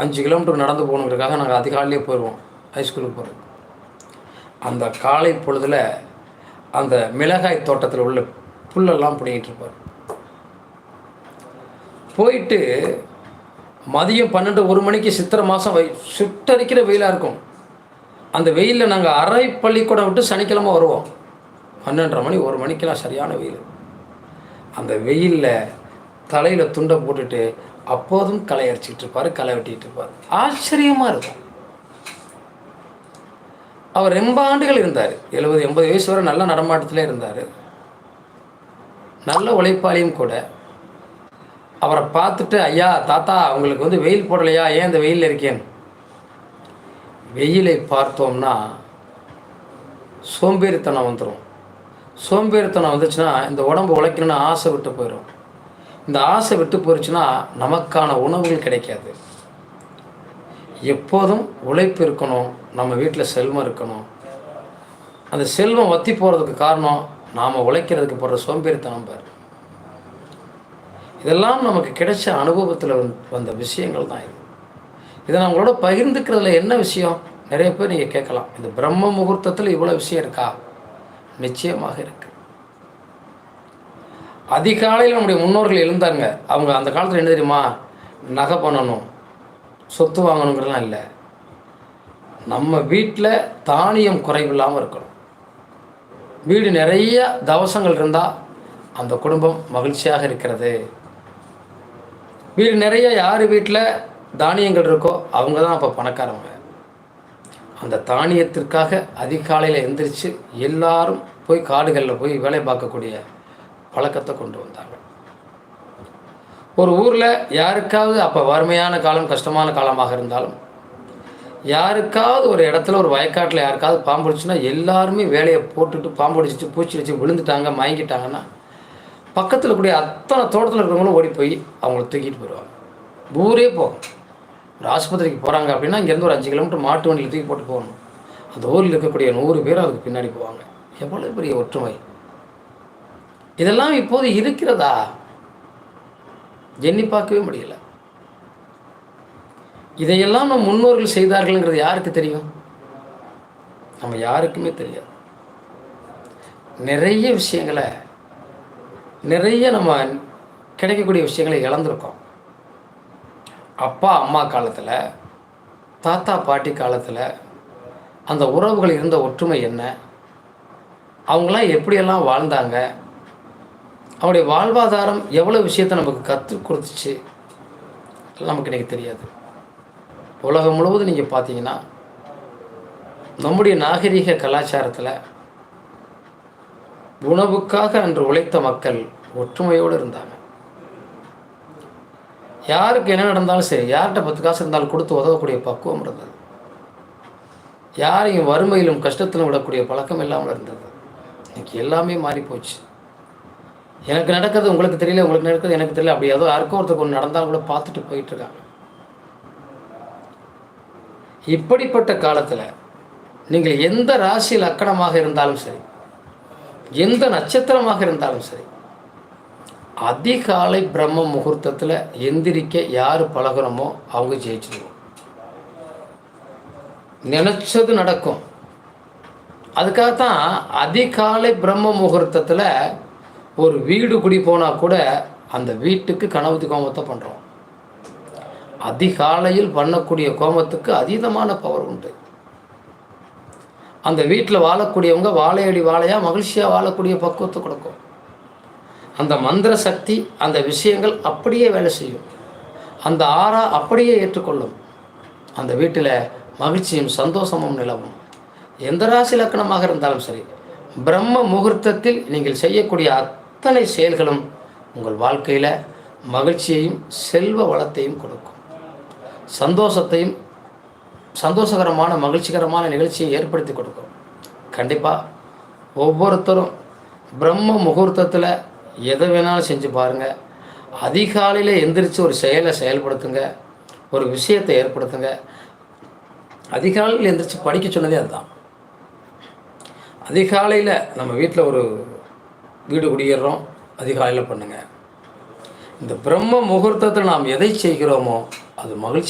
அஞ்சு கிலோமீட்டர் நடந்து போகணுங்கிறக்காக நாங்கள் அதிகாலையிலே போயிடுவோம் ஹைஸ்கூலுக்கு போகிறது அந்த காலை பொழுதில் அந்த மிளகாய் தோட்டத்தில் உள்ள புல்லெல்லாம் பிடிங்கிட்டு இருப்பார் போயிட்டு மதியம் பன்னெண்டு ஒரு மணிக்கு சித்திரை மாதம் வை சுட்டரிக்கிற வெயிலாக இருக்கும். அந்த வெயிலில் நாங்கள் அரை பள்ளிக்கூடம் விட்டு சனிக்கிழமை வருவோம். பன்னெண்டரை மணி ஒரு மணிக்கெல்லாம் சரியான வெயில். அந்த வெயிலில் தலையில் துண்டை போட்டுட்டு அப்போதும் களை அரைச்சிட்டு இருப்பார் களை வெட்டிட்டு இருப்பார். ஆச்சரியமாக இருக்கும். அவர் ரொம்ப ஆண்டுகள் இருந்தார். எழுபது எண்பது வயசு வரை நல்ல நடமாட்டத்திலே இருந்தார். நல்ல உழைப்பாளியும் கூட. அவரை பார்த்துட்டு ஐயா தாத்தா அவங்களுக்கு வந்து வெயில் போடலையா? ஏன் இந்த வெயிலில் இருக்கேன்? வெயிலை பார்த்தோம்னா சோம்பேறித்தனம் வந்துடும் சோம்பேறித்தனம் வந்துச்சுன்னா இந்த உடம்பு உழைக்கணும்னு ஆசை விட்டு போயிடும் இந்த ஆசை விட்டு போயிடுச்சுன்னா நமக்கான உணவுகள் கிடைக்காது. எப்போதும் உழைப்பு இருக்கணும் நம்ம வீட்டில் செல்வம் இருக்கணும். அந்த செல்வம் வத்தி போகிறதுக்கு காரணம் நாம் உழைக்கிறதுக்கு போடுற சோம்பேறித்தனம் பார். இதெல்லாம் நமக்கு கிடைச்ச அனுபவத்தில் வந்த விஷயங்கள் தான் இது. இதை நான் உங்களோட பகிர்ந்துக்கிறதுல என்ன விஷயம்? நிறைய பேர் நீங்கள் கேட்கலாம். இந்த பிரம்ம முகூர்த்தத்தில் இவ்வளோ விஷயம் இருக்கா? நிச்சயமாக இருக்குது அதிகாலையில் நம்முடைய முன்னோர்கள் எழுந்தாங்க. அவங்க அந்த காலத்தில் என்ன தெரியுமா? நகை பண்ணணும் சொத்து வாங்கணுங்கிறலாம் இல்லை. நம்ம வீட்டில் தானியம் குறைவில்லாமல் இருக்கணும். வீடு நிறைய தவசங்கள் இருந்தால் அந்த குடும்பம் மகிழ்ச்சியாக இருக்கிறது. வீடு நிறைய யார் வீட்டில் தானியங்கள் இருக்கோ அவங்க தான் அப்போ பணக்காரங்க. அந்த தானியத்திற்காக அதிகாலையில் எந்திரிச்சு எல்லாரும் போய் காடுகளில் போய் வேலை பார்க்கக்கூடிய பழக்கத்தை கொண்டு வந்தாங்க. ஒரு ஊரில் யாருக்காவது அப்போ வறுமையான காலம் கஷ்டமான காலமாக இருந்தாலும் யாருக்காவது ஒரு இடத்துல ஒரு வயக்காட்டில் யாருக்காவது பாம்பு அடிச்சுன்னா எல்லாருமே வேலையை போட்டுட்டு பாம்பு பூச்சிடிச்சு பூச்சி விழுந்துட்டாங்க மயங்கிட்டாங்கன்னா பக்கத்தில் கூடிய அத்தனை தோட்டத்தில் இருக்கிறவங்களும் ஓடி போய் அவங்கள தூக்கிட்டு போயிடுவாங்க. ஊரே போகும். ஒரு ஆஸ்பத்திரிக்கு போகிறாங்க அப்படின்னா இங்கேருந்து ஒரு அஞ்சு கிலோமீட்டர் மாட்டு வண்டியில் தூக்கி போட்டு போகணும். அந்த ஊரில் இருக்கக்கூடிய நூறு பேர் அதுக்கு பின்னாடி போவாங்க. எவ்வளோ பெரிய ஒற்றுமை. இதெல்லாம் இப்போது இருக்கிறதா? எண்ணி பார்க்கவே முடியல. இதையெல்லாம் நம் முன்னோர்கள் செய்தார்கள்ங்கிறது யாருக்கு தெரியும்? நம்ம யாருக்குமே தெரியாது. நிறைய விஷயங்களை நிறைய நம்ம கிடைக்கக்கூடிய விஷயங்களை இழந்திருக்கோம். அப்பா அம்மா காலத்தில் தாத்தா பாட்டி காலத்தில் அந்த உறவுகள் இருந்த ஒற்றுமை என்ன? அவங்களாம் எப்படியெல்லாம் வாழ்ந்தாங்க? அவனுடைய வாழ்வாதாரம் எவ்வளோ விஷயத்தை நமக்கு கற்றுக் கொடுத்துச்சு நமக்கு இன்றைக்கி தெரியாது. உலகம் முழுவதும் நீங்கள் பார்த்தீங்கன்னா நம்முடைய நாகரிக கலாச்சாரத்தில் உணவுக்காக அன்று உழைத்த மக்கள் ஒற்றுமையோடு இருந்தாங்க. யாருக்கு என்ன நடந்தாலும் சரி யார்கிட்ட பத்து காசு இருந்தாலும் கொடுத்து உதவக்கூடிய பக்குவம் இருந்தது. யாரையும் வறுமையிலும் கஷ்டத்திலும் விடக்கூடிய பழக்கம் இல்லாமல் இருந்தது. இன்னைக்கு எல்லாமே மாறி போச்சு எனக்கு நடக்கிறது உங்களுக்கு தெரியல உங்களுக்கு நடக்கிறது எனக்கு தெரியல. அப்படி ஏதோ யாருக்கும் ஒருத்தருக்கு ஒன்று நடந்தாலும் கூட பார்த்துட்டு போயிட்டு இருக்காங்க. இப்படிப்பட்ட காலத்தில் நீங்கள் எந்த ராசியில் அக்கணமாக இருந்தாலும் சரி எந்த நட்சத்திரமாக இருந்தாலும் சரி அதிகாலை பிரம்ம முகூர்த்தத்தில் எந்திரிக்க யார் பழகிறோமோ அவங்க ஜெயிச்சிடுவோம் நினச்சது நடக்கும். அதுக்காகத்தான் அதிகாலை பிரம்ம முகூர்த்தத்தில் ஒரு வீடு குடி போனால் கூட அந்த வீட்டுக்கு கனவுதி கோமத்தை பண்ணுறோம் அதிகாலையில் பண்ணக்கூடிய கோமத்துக்கு அதீதமான பவர் உண்டு. அந்த வீட்டில் வாழக்கூடியவங்க வாழையடி வாழையாக மகிழ்ச்சியாக வாழக்கூடிய பக்குவத்தை கொடுக்கும். அந்த மந்திர சக்தி அந்த விஷயங்கள் அப்படியே வேலை செய்யும். அந்த ஆறா அப்படியே ஏற்றுக்கொள்ளும். அந்த வீட்டில் மகிழ்ச்சியும் சந்தோஷமும் நிலவும். எந்த ராசி லக்கணமாக இருந்தாலும் சரி பிரம்ம முகூர்த்தத்தில் நீங்கள் செய்யக்கூடிய அத்தனை செயல்களும் உங்கள் வாழ்க்கையில் மகிழ்ச்சியையும் செல்வ வளத்தையும் கொடுக்கும். சந்தோஷத்தையும் சந்தோஷகரமான மகிழ்ச்சிகரமான நிகழ்ச்சியை ஏற்படுத்தி கொடுக்கும். கண்டிப்பாக ஒவ்வொருத்தரும் பிரம்ம முகூர்த்தத்தில் எதை வேணாலும் செஞ்சு பாருங்கள் அதிகாலையில் எந்திரிச்சு ஒரு செயலை செயல்படுத்துங்க. ஒரு விஷயத்தை ஏற்படுத்துங்க. அதிகாலையில் எந்திரிச்சு படிக்க சொன்னதே அதுதான். அதிகாலையில் நம்ம வீட்டில் ஒரு வீடு குடியேறோம். அதிகாலையில் பண்ணுங்கள் இந்த பிரம்ம முகூர்த்தத்தில் நாம் எதை செய்கிறோமோ அது மகிழ்ச்சி